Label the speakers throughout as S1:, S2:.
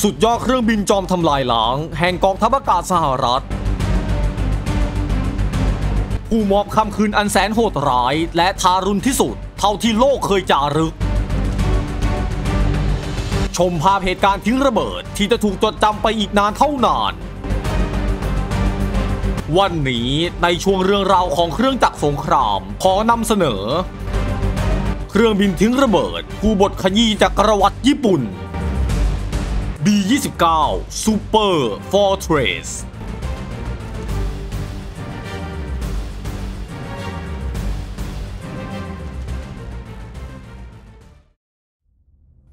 S1: สุดยอดเครื่องบินจอมทำลายล้าง แห่งกองทัพอากาศสหรัฐ ผู้มอบคำคืนอันแสนโหดร้าย และทารุณที่สุด เท่าที่โลกเคยจารึก ชมภาพเหตุการณ์ทิ้งระเบิดที่จะถูกจดจำไปอีกนานเท่านาน วันนี้ในช่วงเรื่องราวของเครื่องจักรสงคราม ขอนำเสนอ เครื่องบินทิ้งระเบิด ผู้บทขยี้จักรวรรดิญี่ปุ่น B29 Super Fortress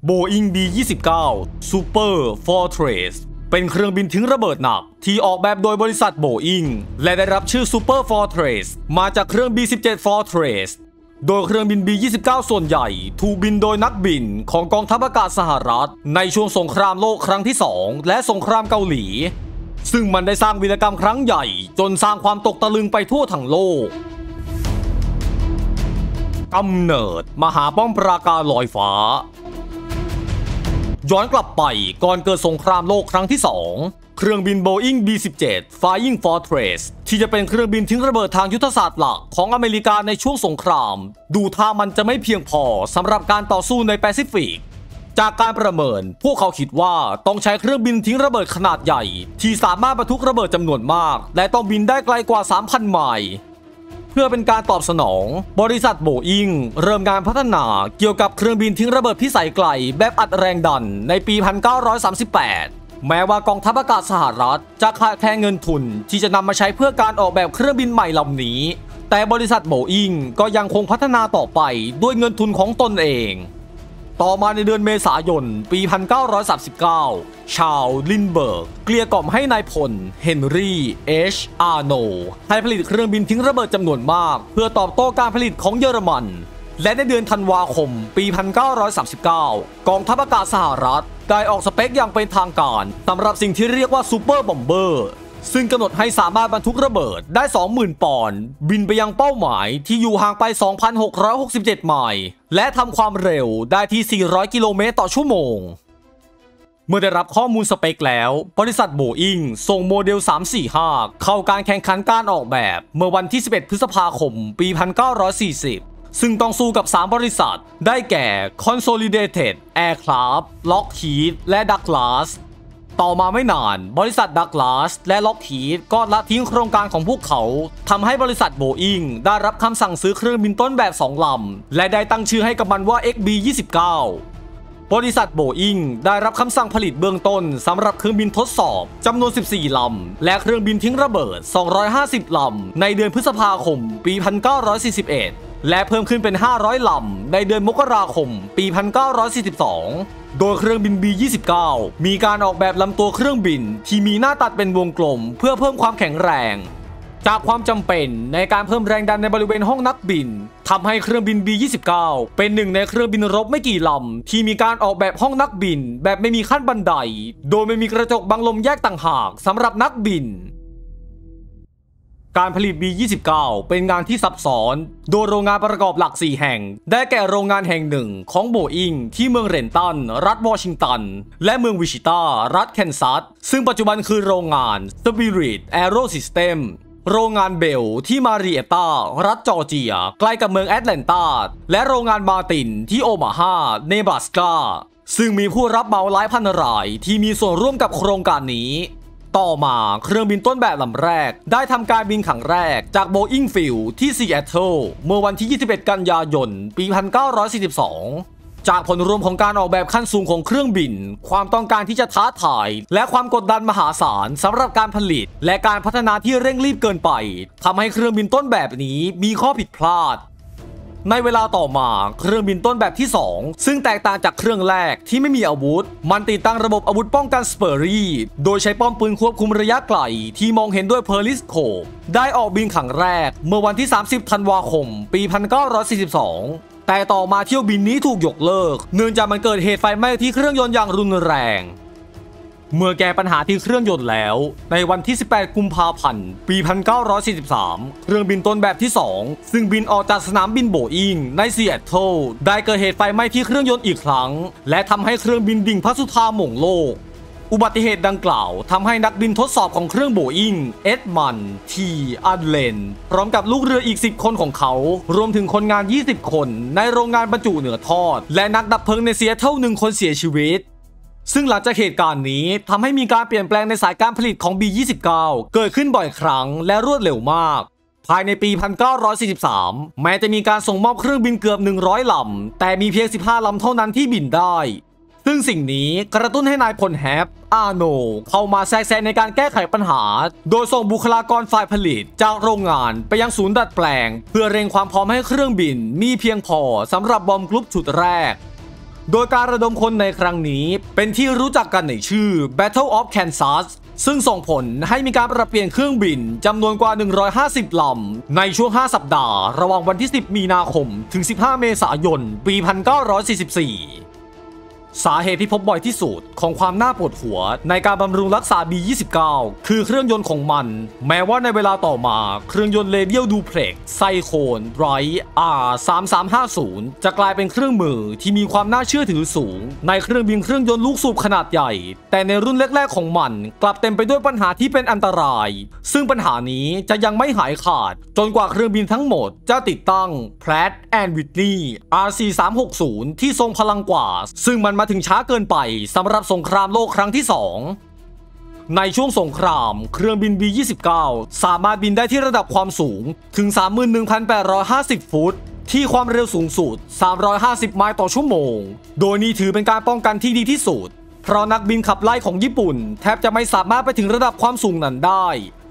S1: โบอิง B29 Super Fortress เป็นเครื่องบินทิ้งระเบิดหนัก ที่ออกแบบโดยบริษัทโบอิง และได้รับชื่อ Super Fortress มาจากเครื่อง B17 Fortress โดยเครื่องบิน B29 ส่วนใหญ่ถูกบินโดยนักบินของกองทัพอากาศสหรัฐ ในช่วงสงครามโลกครั้งที่ 2 และสงครามเกาหลี ซึ่งมันได้สร้างวีรกรรมครั้งใหญ่ จนสร้างความตกตะลึงไปทั่วทั้งโลกกำเนิด มหาป้อมปราการลอยฟ้า ย้อนกลับไปก่อนเกิดสงครามโลกครั้งที่2 เครื่องบิน Boeing B17 Flying Fortress ที่จะเป็นเครื่องบินทิ้งระเบิดทางยุทธศาสตร์หลักของอเมริกาในช่วงสงคราม ดูท่ามันจะไม่เพียงพอสำหรับการต่อสู้ในแปซิฟิกจากการประเมิน พวกเขาคิดว่าต้องใช้เครื่องบินทิ้งระเบิดขนาดใหญ่ ที่สามารถบรรทุกระเบิดจำนวนมาก และต้องบินได้ไกลกว่า 3,000 ไมล์เพื่อเป็นการตอบสนอง บริษัทโบอิงเริ่มงานพัฒนาเกี่ยวกับเครื่องบินทิ้งระเบิดพิสัยไกล แบบอัดแรงดันในปี 1938 แม้ว่ากองทัพอากาศสหรัฐ จะขาดแคลนเงินทุนที่จะนำมาใช้เพื่อการออกแบบเครื่องบินใหม่ลำนี้ แต่บริษัทโบอิงก็ยังคงพัฒนาต่อไปด้วยเงินทุนของตนเอง ต่อมาในเดือนเมษายน ปี 1939 ชาวลินเบิร์ก เกลี้ยกล่อมให้นายพล เฮนรี่เอชอาร์โนให้ผลิตเครื่องบินทิ้งระเบิดจำนวนมาก เพื่อตอบโต้การผลิตของเยอรมันและในเดือนธันวาคม ปี 1939 กองทัพอากาศสหรัฐ ได้ออกสเปคอย่างเป็นทางการสำหรับสิ่งที่เรียกว่าซูเปอร์บอมเบอร์ซึ่งกำหนดให้สามารถบรรทุกระเบิดได้ 20,000 ปอนด์บินไปยังเป้าหมายที่อยู่ห่างไป 2,667 ไมล์และทำความเร็วได้ที่ 400 กิโลเมตรต่อชั่วโมง เมื่อได้รับข้อมูลสเปคแล้ว บริษัทโบอิงส่งโมเดล 345 เข้าการแข่งขันการออกแบบ เมื่อวันที่ 11 พฤษภาคม ปี 1940 ซึ่งต้องสู้กับ 3 บริษัท ได้แก่ Consolidated Aircraft Lockheed และ Douglas ต่อมาไม่นาน บริษัทดักลาสและล็อกฮีดก็ละทิ้งโครงการของพวกเขาทำให้บริษัทโบอิงได้รับคำสั่งซื้อเครื่องบินต้นแบบ 2ลำและได้ตั้งชื่อให้กับมันว่า XB29 บริษัทโบอิงได้รับคำสั่งผลิตเบื้องต้นสำหรับเครื่องบินทดสอบจำนวน 14 ลำ และเครื่องบินทิ้งระเบิด 250 ลำ ในเดือนพฤษภาคม ปี 1941 และเพิ่มขึ้นเป็น 500 ลำ ในเดือนมกราคม ปี 1942 โดยเครื่องบิน B29 มีการออกแบบลำตัวเครื่องบินที่มีหน้าตัดเป็นวงกลม เพื่อเพิ่มความแข็งแรง จากความจำเป็นในการเพิ่มแรงดันในบริเวณห้องนักบินทำให้เครื่องบิน B29 เป็นหนึ่งในเครื่องบินรบไม่กี่ลำ ที่มีการออกแบบห้องนักบิน แบบไม่มีขั้นบันได โดยไม่มีกระจกบังลมแยกต่างหากสำหรับนักบิน การผลิต B29 เป็นงานที่ซับซ้อน โดยโรงงานประกอบหลัก 4 แห่ง ได้แก่โรงงานแห่งหนึ่งของโบอิงที่เมืองเรนตัน รัฐวอชิงตัน และเมืองวิชิตา รัฐแคนซัส ซึ่งปัจจุบันคือโรงงาน Spirit Aero System โรงงานเบลที่มาริเอตา รัฐจอร์เจีย ใกล้กับเมืองแอตแลนตา และโรงงานมาตินที่โอมาฮา เนบราสกาซึ่งมีผู้รับเหมาหลายพันรายที่มีส่วนร่วมกับโครงการนี้ ต่อมาเครื่องบินต้นแบบลำแรก ได้ทำการบินครั้งแรกจากโบอิงฟิลที่ซีแอตเทิลเมื่อวันที่ 21 กันยายน ปี 1942จากผลรวมของการออกแบบขั้นสูงของเครื่องบิน ความต้องการที่จะท้าทาย และความกดดันมหาศาลสำหรับการผลิต และการพัฒนาที่เร่งรีบเกินไปทำให้เครื่องบินต้นแบบนี้มีข้อผิดพลาด ในเวลาต่อมาเครื่องบินต้นแบบที่ 2 ซึ่งแตกต่างจากเครื่องแรกที่ไม่มีอาวุธ มันติดตั้งระบบอาวุธป้องกันสเปอรี่ โดยใช้ป้อมปืนควบคุมระยะไกล ที่มองเห็นด้วยเพอร์ลิสโคได้ออกบินครั้งแรก เมื่อวันที่ 30 ธันวาคม ปี 1942แต่ต่อมาเที่ยวบินนี้ถูกยกเลิก เนื่องจากมันเกิดเหตุไฟไหม้ที่เครื่องยนต์อย่างรุนแรง เมื่อแก้ปัญหาที่เครื่องยนต์แล้ว ในวันที่ 18 กุมภาพันธ์ ปี 1943 เครื่องบินต้นแบบที่ 2 ซึ่งบินออกจากสนามบินโบอิงในซีแอตเทิลได้เกิดเหตุไฟไหม้ที่เครื่องยนต์อีกครั้ง และทำให้เครื่องบินดิ่งพระสุธาหม่งโลก อุบัติเหตุดังกล่าวทำให้นักบินทดสอบของเครื่องโบอิงเอ็ดมันทีอันเลน พร้อมกับลูกเรืออีก 10 คนของเขา รวมถึงคนงาน 20 คน ในโรงงานบรรจุเหนือทอด และนักดับเพลิงในเซียเท่าหนึ่งคนเสียชีวิต ซึ่งหลังจากเหตุการณ์นี้ทำให้มีการเปลี่ยนแปลงในสายการผลิตของ B29 เกิดขึ้นบ่อยครั้งและรวดเร็วมาก ภายในปี 1943 แม้จะมีการส่งมอบเครื่องบินเกือบ 100 ลำ แต่มีเพียง 15 ลำเท่านั้นที่บินได้ ซึ่งสิ่งนี้กระตุ้นให้นายพลแฮป อาโน เข้ามาแทรกแซงในการแก้ไขปัญหา โดยส่งบุคลากรฝ่ายผลิตจากโรงงานไปยังศูนย์ดัดแปลง เพื่อเร่งความพร้อมให้เครื่องบิน มีเพียงพอสำหรับบอมกรุ๊ปชุดแรก โดยการระดมคนในครั้งนี้เป็นที่รู้จักกันในชื่อ Battle of Kansas ซึ่งส่งผลให้มีการปรับเปลี่ยนเครื่องบินจำนวนกว่า 150 ลำ ในช่วง 5 สัปดาห์ ระหว่างวันที่ 10 มีนาคม ถึง 15 เมษายน ปี 1944 สาเหตุที่พบบ่อยที่สุดของความน่าปวดหัว ในการบำรุงรักษา B29 คือเครื่องยนต์ของมัน แม้ว่าในเวลาต่อมาเครื่องยนต์เรเดียลดูเพล็กไซโคนไร R3350 จะกลายเป็นเครื่องมือที่มีความน่าเชื่อถือสูง ในเครื่องบินเครื่องยนต์ลูกสูบขนาดใหญ่ แต่ในรุ่นแรกๆของมันกลับเต็มไปด้วยปัญหาที่เป็นอันตราย ซึ่งปัญหานี้จะยังไม่หายขาด จนกว่าเครื่องบินทั้งหมด จะติดตั้ง Pratt and Whitney RC360 ที่ทรงพลังกว่า ซึ่งมันมาถึงช้าเกินไปสำหรับสงครามโลกครั้งที่ 2 ในช่วงสงคราม เครื่องบิน B29 สามารถบินได้ที่ระดับความสูงถึง 31,850 ฟุต ที่ความเร็วสูงสุด 350 ไมล์ต่อชั่วโมง โดยนี้ถือเป็นการป้องกันที่ดีที่สุด เพราะนักบินขับไล่ของญี่ปุ่น แทบจะไม่สามารถไปถึงระดับความสูงนั้นได้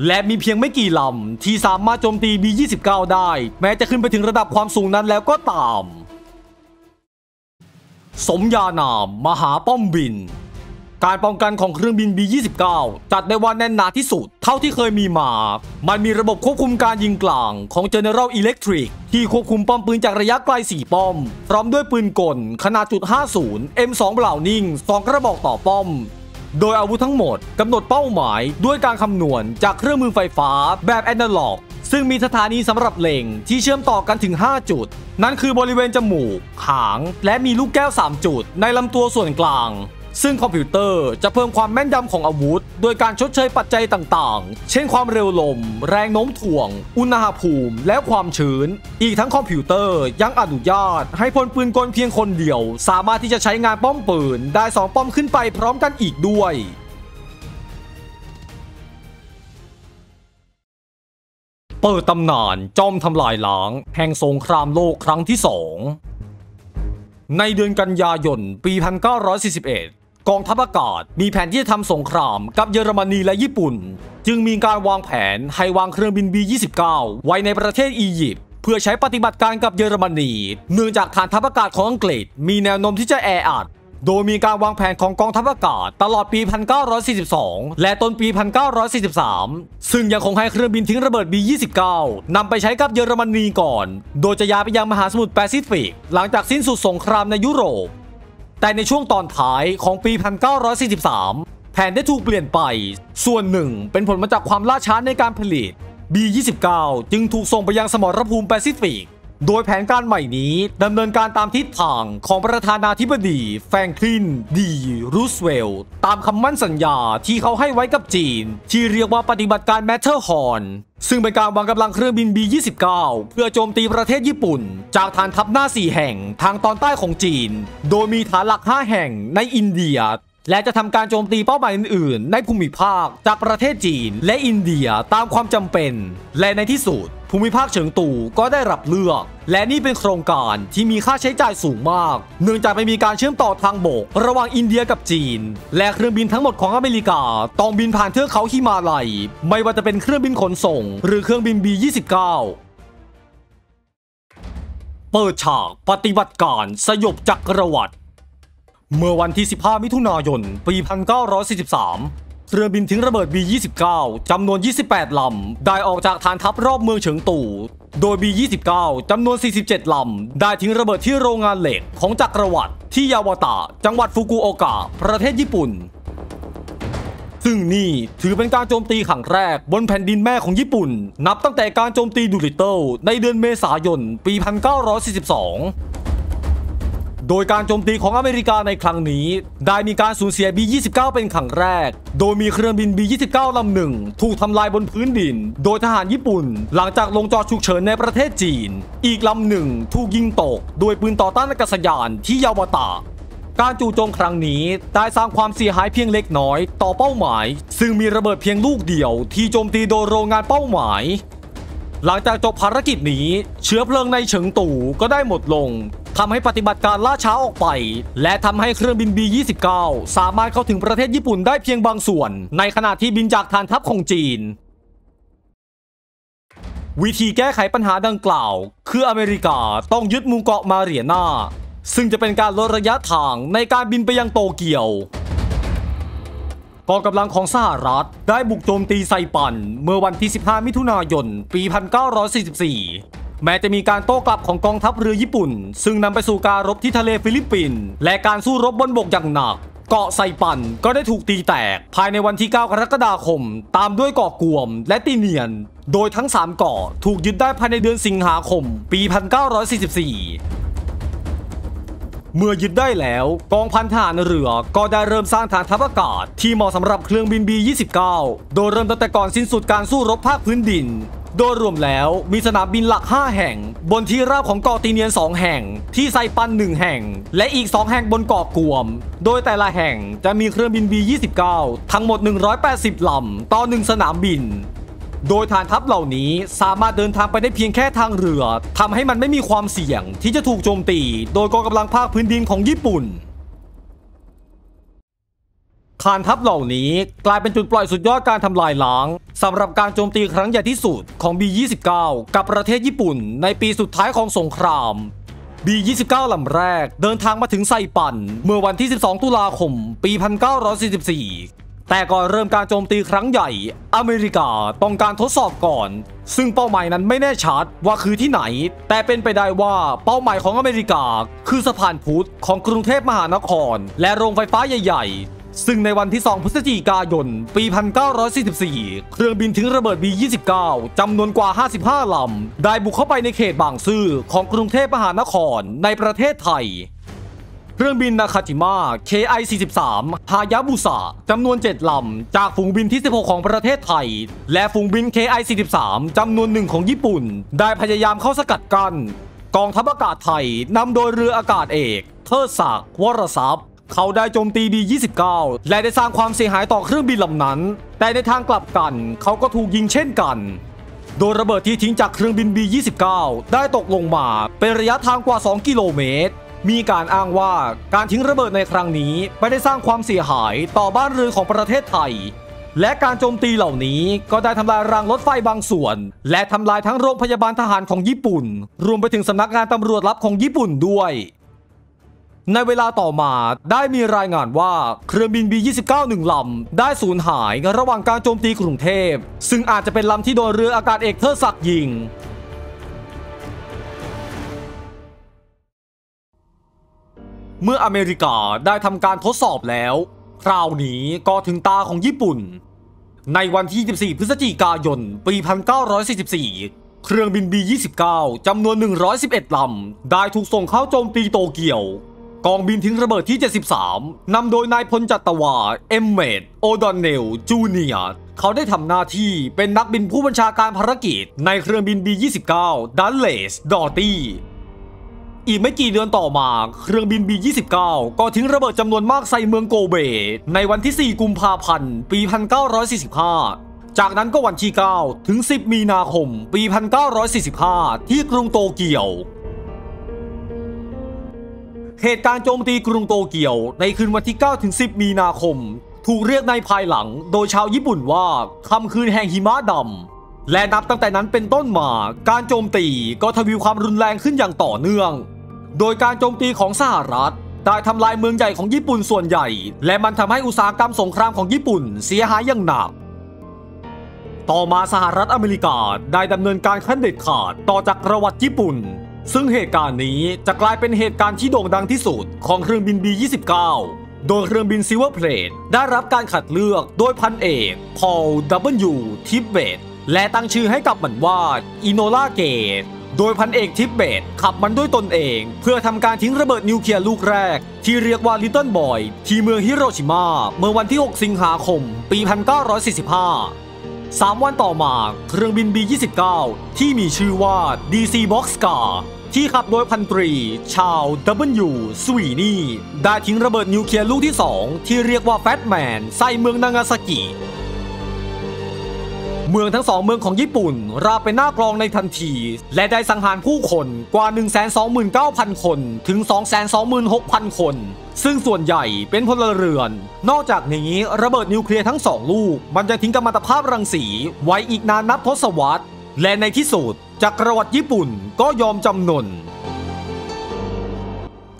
S1: และมีเพียงไม่กี่ลำที่สามารถโจมตี B29 ได้ แม้จะขึ้นไปถึงระดับความสูงนั้นแล้วก็ตาม สมญานาม มหาป้อมบิน การป้องกันของเครื่องบิน B29 จัดได้ว่าแน่นหนาที่สุด เท่าที่เคยมีมา มันมีระบบควบคุมการยิงกลางของ General Electric ที่ควบคุมป้อมปืนจากระยะไกล 4 ป้อม พร้อมด้วยปืนกลขนาดจุด50 M2 เบลานิง2กระบอกต่อป้อมโดยอาวุธทั้งหมดกำหนดเป้าหมายด้วยการคำนวณจากเครื่องมือไฟฟ้าแบบแอนาล็อก ซึ่งมีสถานีสำหรับเล็งที่เชื่อมต่อกันถึง 5 จุด นั่นคือบริเวณจมูก หาง และมีลูกแก้ว 3 จุด ในลำตัวส่วนกลาง ซึ่งคอมพิวเตอร์จะเพิ่มความแม่นยำของอาวุธ โดยการชดเชยปัจจัยต่างๆ เช่นความเร็วลม แรงโน้มถ่วง อุณหภูมิ และความชื้น อีกทั้งคอมพิวเตอร์ยังอนุญาต ให้พลปืนกลเพียงคนเดียว สามารถที่จะใช้งานป้อมปืนได้ 2 ป้อมขึ้นไปพร้อมกันอีกด้วย เปิดตำนานจอมทำลายล้าง แห่งสงครามโลกครั้งที่2ในเดือนกันยายน ปี 1941 กองทัพอากาศมีแผนที่จะทำสงครามกับเยอรมนีและญี่ปุ่น จึงมีการวางแผนให้วางเครื่องบิน B29 ไว้ในประเทศอียิปต์เพื่อใช้ปฏิบัติการกับเยอรมนี เนื่องจากฐานทัพอากาศของอังกฤษ มีแนวโน้มที่จะแออัด โดยมีการวางแผนของกองทัพอากาศ ตลอดปี 1942 และต้นปี 1943 ซึ่งยังคงให้เครื่องบินทิ้งระเบิด B29 นำไปใช้กับเยอรมนีก่อน โดยจะย้ายไปยังมหาสมุทรแปซิฟิก หลังจากสิ้นสุดสงครามในยุโรป แต่ในช่วงตอนท้ายของปี 1943 แผนได้ถูกเปลี่ยนไป ส่วนหนึ่งเป็นผลมาจากความล่าช้าในการผลิต B29 จึงถูกส่งไปยังสมรภูมิแปซิฟิก โดยแผนการใหม่นี้ดำเนินการตามทิศทางของประธานาธิบดี แฟรงคลิน ดีรูสเวลต์ตามคำมั่นสัญญาที่เขาให้ไว้กับจีน ที่เรียกว่าปฏิบัติการแมทเทอร์ฮอร์นซึ่งเป็นการวางกำลังเครื่องบิน B29 เพื่อโจมตีประเทศญี่ปุ่น จากฐานทัพหน้า 4 แห่งทางตอนใต้ของจีน โดยมีฐานหลัก 5 แห่งในอินเดียและจะทำการโจมตีเป้าหมายอื่นๆ ในภูมิภาคจากประเทศจีนและอินเดียตามความจำเป็น และในที่สุด ภูมิภาคเฉิงตู่ก็ได้รับเลือก และนี่เป็นโครงการที่มีค่าใช้จ่ายสูงมาก เนื่องจากไม่มีการเชื่อมต่อทางบก ระหว่างอินเดียกับจีน และเครื่องบินทั้งหมดของอเมริกา ต้องบินผ่านเทือกเขาฮิมาลัย ไม่ว่าจะเป็นเครื่องบินขนส่ง หรือเครื่องบิน B29 เปิดฉากปฏิบัติการสยบจักรวรรดิเมื่อวันที่ 15 มิถุนายน ปี 1943 เรือบินทิ้งระเบิด B29 จำนวน 28 ลำ ได้ออกจากฐานทัพรอบเมืองเฉิงตู่ โดย B29 จำนวน 47 ลำ ได้ทิ้งระเบิดที่โรงงานเหล็กของจักรวรรดิที่ยาวตะ จังหวัดฟุกุโอกะ ประเทศญี่ปุ่น ซึ่งนี่ถือเป็นการโจมตีครั้งแรกบนแผ่นดินแม่ของญี่ปุ่น นับตั้งแต่การโจมตีดูริเติลในเดือนเมษายนปี 1942 โดยการโจมตีของอเมริกาในครั้งนี้ ได้มีการสูญเสีย B-29 เป็นครั้งแรก โดยมีเครื่องบิน B-29 ลำหนึ่งถูกทำลายบนพื้นดิน โดยทหารญี่ปุ่น หลังจากลงจอดฉุกเฉินในประเทศจีน อีกลำหนึ่งถูกยิงตก โดยปืนต่อต้านอากาศยานที่ยาวตาการจู่โจมครั้งนี้ได้สร้างความเสียหายเพียงเล็กน้อย ต่อเป้าหมาย ซึ่งมีระเบิดเพียงลูกเดียว ที่โจมตีโดยโรงงานเป้าหมาย หลังจากจบภารกิจนี้ เชื้อเพลิงในเฉิงตู่ก็ได้หมดลง ทำให้ปฏิบัติการล่าช้าออกไป และทำให้เครื่องบิน B-29 สามารถเข้าถึงประเทศญี่ปุ่นได้เพียงบางส่วน ในขณะที่บินจากฐานทัพของจีน วิธีแก้ไขปัญหาดังกล่าว คืออเมริกาต้องยึดมุมเกาะมาเรียนาซึ่งจะเป็นการลดระยะทางในการบินไปยังโตเกียวกองกำลังของสหรัฐได้บุกโจมตีไซปัน เมื่อวันที่ 15 มิถุนายน ปี 1944 แม้จะมีการโต้กลับของกองทัพเรือญี่ปุ่น ซึ่งนำไปสู่การรบที่ทะเลฟิลิปปินส์และการสู้รบบนบกอย่างหนักเกาะไซปันก็ได้ถูกตีแตก ภายในวันที่ 9 กรกฎาคม ตามด้วยเกาะกวมและตีเนียน โดยทั้ง 3 เกาะถูกยึดได้ภายในเดือนสิงหาคม ปี 1944 เมื่อยึดได้แล้ว กองพันทหารเรือก็ได้เริ่มสร้างฐานทัพอากาศ ที่เหมาะสำหรับเครื่องบิน B-29 โดยเริ่มตั้งแต่ก่อนสิ้นสุดการสู้รบภาคพื้นดิน โดยรวมแล้วมีสนามบินหลัก 5 แห่ง บนที่ราบของเกาะตีเนียน 2 แห่ง ที่ไซปัน 1 แห่ง และอีก 2 แห่งบนเกาะกวม โดยแต่ละแห่งจะมีเครื่องบิน B-29 ทั้งหมด 180 ลำ ต่อ 1 สนามบิน โดยฐานทัพเหล่านี้สามารถเดินทางไปได้เพียงแค่ทางเรือทำให้มันไม่มีความเสี่ยงที่จะถูกโจมตี โดยกองกำลังภาคพื้นดินของญี่ปุ่น ฐานทัพเหล่านี้กลายเป็นจุดปล่อยสุดยอดการทำลายล้างสำหรับการโจมตีครั้งใหญ่ที่สุดของ B29 กับประเทศญี่ปุ่น ในปีสุดท้ายของสงคราม B29 ลำแรกเดินทางมาถึงไซปัน เมื่อวันที่ 12 ตุลาคม ปี 1944 แต่ก่อนเริ่มการโจมตีครั้งใหญ่ อเมริกาต้องการทดสอบก่อน ซึ่งเป้าหมายนั้นไม่แน่ชัดว่าคือที่ไหน แต่เป็นไปได้ว่าเป้าหมายของอเมริกา คือสะพานพุทธของกรุงเทพมหานคร และโรงไฟฟ้าใหญ่ ๆ ซึ่งในวันที่ 2 พฤศจิกายน ปี 1944 เครื่องบินทิ้งระเบิด B-29 จำนวนกว่า 55 ลำ ได้บุกเข้าไปในเขตบางซื่อของกรุงเทพมหานครในประเทศไทย เครื่องบินนาคาจิมะ KI-43 ฮายาบุสะจำนวน 7 ลำ จากฝูงบินที่ 16 ของประเทศไทย และฝูงบิน KI-43 จำนวนหนึ่งของญี่ปุ่น ได้พยายามเข้าสกัดกัน้นกองทัพอากาศไทยนำโดยเรืออากาศเอก เทิดศักดิ์วรทรัพย์ เขาได้โจมตี B-29 และได้สร้างความเสียหายต่อเครื่องบินลำนั้น แต่ในทางกลับกัน เขาก็ถูกยิงเช่นกัน โดยระเบิดที่ทิ้งจากเครื่องบิน B-29 ได้ตกลงมาเป็นระยะทางกว่า 2 กิโลเมตร มีการอ้างว่าการทิ้งระเบิดในครั้งนี้ไม่ได้สร้างความเสียหายต่อบ้านเรือนของประเทศไทย และการโจมตีเหล่านี้ก็ได้ทำลายรางรถไฟบางส่วน และทำลายทั้งโรงพยาบาลทหารของญี่ปุ่น รวมไปถึงสำนักงานตำรวจลับของญี่ปุ่นด้วย ในเวลาต่อมาได้มีรายงานว่าเครื่องบิน B29 หนึ่งลำ ได้สูญหายระหว่างการโจมตีกรุงเทพ ซึ่งอาจจะเป็นลำที่โดนเรืออากาศเอกเทอร์ศักดิ์ยิงเมื่ออเมริกาได้ทำการทดสอบแล้ว คราวนี้ก็ถึงตาของญี่ปุ่น ในวันที่24พฤศจิกายน ปี 1944 เครื่องบิน B-29 จำนวน 111 ลำ ได้ถูกส่งเข้าโจมตีโตเกียว กองบินทิ้งระเบิดที่ 73 นำโดยนายพลจัตวา เอมเมดโอดอนเนล จูเนียเขาได้ทำหน้าที่เป็นนักบินผู้บัญชาการภารกิจ ในเครื่องบิน B-29 ดัลเลส ดอตี้ อีกไม่กี่เดือนต่อมา เครื่องบิน B29 ก็ทิ้งระเบิดจำนวนมากใส่เมืองโกเบ ในวันที่ 4 กุมภาพันธ์ ปี 1945จากนั้นก็วันที่ 9 ถึง 10 มีนาคม ปี 1945 ที่กรุงโตเกียว เหตุการณ์โจมตีกรุงโตเกียวในคืนวันที่9ถึง10 มีนาคม ถูกเรียกในภายหลังโดยชาวญี่ปุ่นว่าคำคืนแห่งหิมะดำ และนับตั้งแต่นั้นเป็นต้นมา การโจมตีก็ทวีความรุนแรงขึ้นอย่างต่อเนื่อง โดยการโจมตีของสหรัฐได้ทำลายเมืองใหญ่ของญี่ปุ่นส่วนใหญ่ และมันทำให้อุตสาหกรรมสงครามของญี่ปุ่นเสียหายอย่างหนัก ต่อมาสหรัฐอเมริกาได้ดำเนินการขั้นเด็ดขาดต่อจากประวัติญี่ปุ่น ซึ่งเหตุการณ์นี้จะกลายเป็นเหตุการณ์ที่โด่งดังที่สุดของเครื่องบิน B29 โดยเครื่องบินซิเวอร์เพลทได้รับการขัดเลือกโดยพันเอกพอล W ทิปเบตและตั้งชื่อให้กับมันว่าอิโนลาเกตโดยพันเอกทิปเบตขับมันด้วยตนเอง เพื่อทำการทิ้งระเบิดนิวเคลียร์ลูกแรก ที่เรียกว่าลิตเติ้ลบอยที่เมืองฮิโรชิมา เมื่อวันที่ 6 สิงหาคม ปี 1945 3วันต่อมาเครื่องบิน B-29 ที่มีชื่อว่า DC Boxcar ที่ขับโดยพันตรี ชาว W สวีนี่ ได้ทิ้งระเบิดนิวเคลียร์ลูกที่ 2 ที่เรียกว่าแฟตแมนใส่เมืองนางาซากิ เมืองทั้งสองเมืองของญี่ปุ่น ราบเป็นหน้ากลองในทันที และได้สังหารผู้คนกว่า 129,000 คน ถึง 226,000 คน ซึ่งส่วนใหญ่เป็นพลเรือน นอกจากนี้ระเบิดนิวเคลียร์ทั้งสองลูก มันจะทิ้งกัมมันตภาพรังสีไว้อีกนานนับทศวรรษ และในที่สุดจักรวรรดิญี่ปุ่นก็ยอมจำนน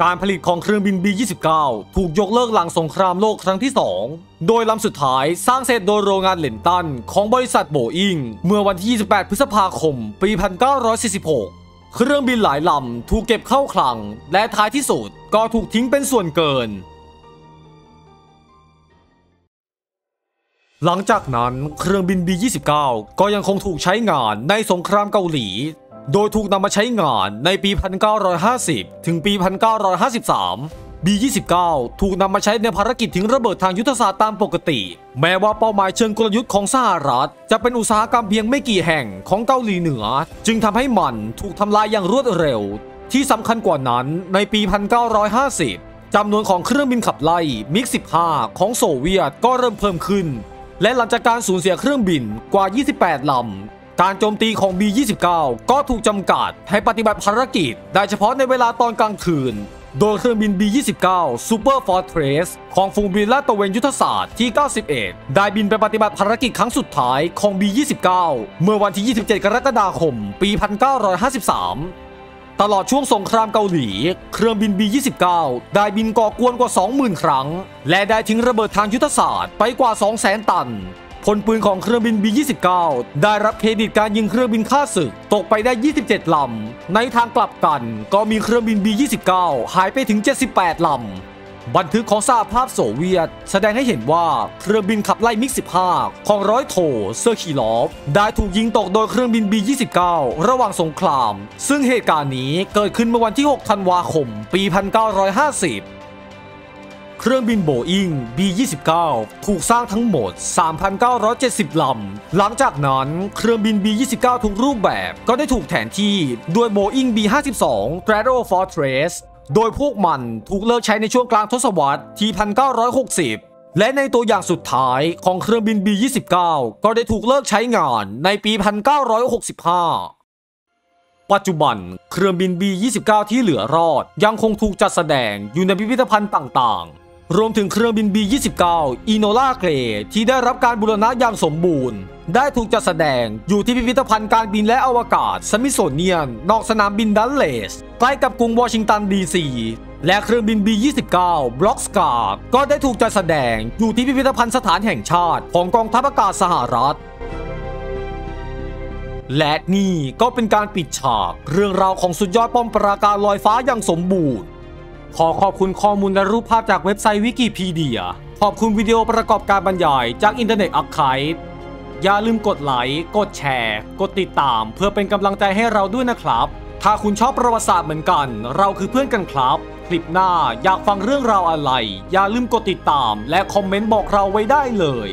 S1: การผลิตของเครื่องบิน B-29 ถูกยกเลิกหลังสงครามโลกครั้งที่ 2 โดยลำสุดท้ายสร้างเสร็จโดยโรงงานเหลนตันของบริษัทโบอิงเมื่อวันที่ 28 พฤษภาคม ปี 1946 เครื่องบินหลายลำถูกเก็บเข้าคลัง และท้ายที่สุดก็ถูกทิ้งเป็นส่วนเกิน หลังจากนั้นเครื่องบิน B-29 ก็ยังคงถูกใช้งานในสงครามเกาหลี โดยถูกนำมาใช้งานในปี 1950 ถึงปี 1953 B-29 ถูกนำมาใช้ในภารกิจทิ้งระเบิดทางยุทธศาสตร์ตามปกติ แม้ว่าเป้าหมายเชิงกลยุทธ์ของสหรัฐ จะเป็นอุตสาหกรรมเพียงไม่กี่แห่งของเกาหลีเหนือ จึงทำให้มันถูกทำลายอย่างรวดเร็ว ที่สำคัญกว่านั้นในปี 1950จำนวนของเครื่องบินขับไล่มิก15 ของโซเวียตก็เริ่มเพิ่มขึ้น และหลังจากการสูญเสียเครื่องบินกว่า 28 ลำ การโจมตีของ B-29 ก็ถูกจำกัดให้ปฏิบัติภารกิจ ได้เฉพาะในเวลาตอนกลางคืน โดยเครื่องบิน B-29 Super Fortress ของฝูงบินลาดตระเวนยุทธศาสตร์ที่ 91 ได้บินไปปฏิบัติภารกิจครั้งสุดท้ายของ B-29 เมื่อวันที่ 27 กรกฎาคม ปี 1953 ตลอดช่วงสงครามเกาหลี เครื่องบิน B-29 ได้บินก่อกวนกว่า 20,000 ครั้ง และได้ทิ้งระเบิดทางยุทธศาสตร์ไปกว่า 200,000 ตันพลปืนของเครื่องบิน B-29 ได้รับเครดิตการยิงเครื่องบินฆ่าศึก ตกไปได้ 27 ลำ ในทางกลับกันก็มีเครื่องบิน B-29 หายไปถึง 78 ลำ บันทึกของสหภาพโซเวียต แสดงให้เห็นว่าเครื่องบินขับไล่มิก 15 ของร้อยโทเซอร์คีลอฟ ได้ถูกยิงตกโดยเครื่องบิน B-29 ระหว่างสงคราม ซึ่งเหตุการณ์นี้เกิดขึ้นเมื่อวันที่ 6 ธันวาคม ปี 1950เครื่องบินโบอิง B-29 ถูกสร้างทั้งหมด 3,970 ลำ หลังจากนั้นเครื่องบิน B-29 ทุกรูปแบบก็ได้ถูกแทนที่ด้วยโบอิง B-52 Strato Fortress โดยพวกมันถูกเลิกใช้ในช่วงกลางทศวรรษที่ 1960 และในตัวอย่างสุดท้ายของเครื่องบิน B-29 ก็ได้ถูกเลิกใช้งานในปี 1965 ปัจจุบันเครื่องบิน B-29 ที่เหลือรอดยังคงถูกจัดแสดงอยู่ในพิพิธภัณฑ์ต่างๆ รวมถึงเครื่องบิน B-29 อีโนล่าเกรที่ได้รับการบูรณะอย่างสมบูรณ์ ได้ถูกจัดแสดงอยู่ที่พิพิธภัณฑ์การบินและอวกาศสมิโซเนียน นอกสนามบินดัลเลส ใกล้กับกรุงวอชิงตันดีซีและเครื่องบิน B-29 บล็อกสกาก็ได้ถูกจัดแสดงอยู่ที่พิพิธภัณฑ์สถานแห่งชาติของกองทัพอากาศสหรัฐและนี่ก็เป็นการปิดฉาก เรื่องราวของสุดยอดป้อมปราการลอยฟ้าอย่างสมบูรณ์ ขอขอบคุณข้อมูลและรูปภาพจากเว็บไซต์วิกิพีเดีย ขอบคุณวิดีโอประกอบการบรรยายจากอินเทอร์เน็ตอัคคายอย่าลืมกดไลค์ กดแชร์ กดติดตาม เพื่อเป็นกำลังใจให้เราด้วยนะครับ ถ้าคุณชอบประวัติศาสตร์เหมือนกัน เราคือเพื่อนกันครับ คลิปหน้าอยากฟังเรื่องราวอะไร อย่าลืมกดติดตาม และคอมเมนต์บอกเราไว้ได้เลย